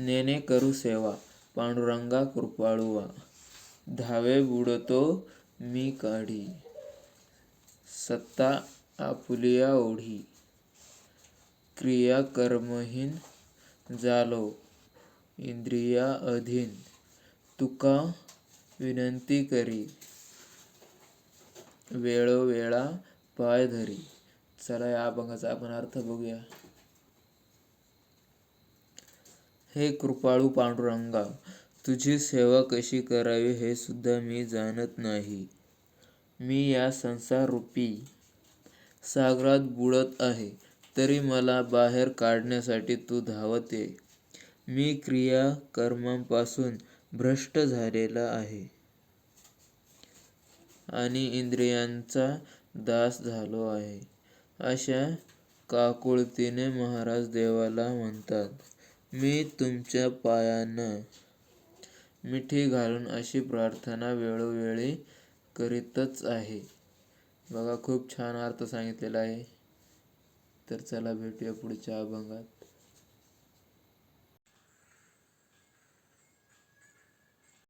नेने करू सेवा पांडुरंगा कृपाळुवा. धावे बुडतो मी काढी. सत्ता आपुलिया ओढी. क्रिया कर्महीन जालो इंद्रिया अधीन. तुका विनंती करी. वेळोवेळा पाय धरी. चला या अभंगाचा आपण अर्थ बघूया. हे कृपाळू पांडुरंगा तुझी सेवा कशी करावी हे सुद्धा मी जाणत नाही. मी या संसाररूपी सागरात बुडत आहे तरी मला बाहेर काढण्यासाठी तू धावत. मी क्रिया कर्मांपासून भ्रष्ट झालेला आहे. आणि इंद्रियांचा दास झालो आहे. अशा काकुळतीने महाराज देवाला म्हणतात मी तुमच्या पायांना मिठी घालून अशी प्रार्थना वेळोवेळी करीतच आहे. बघा खूप छान अर्थ सांगितलेला आहे. तर चला भेटूया पुढच्या अभंगात.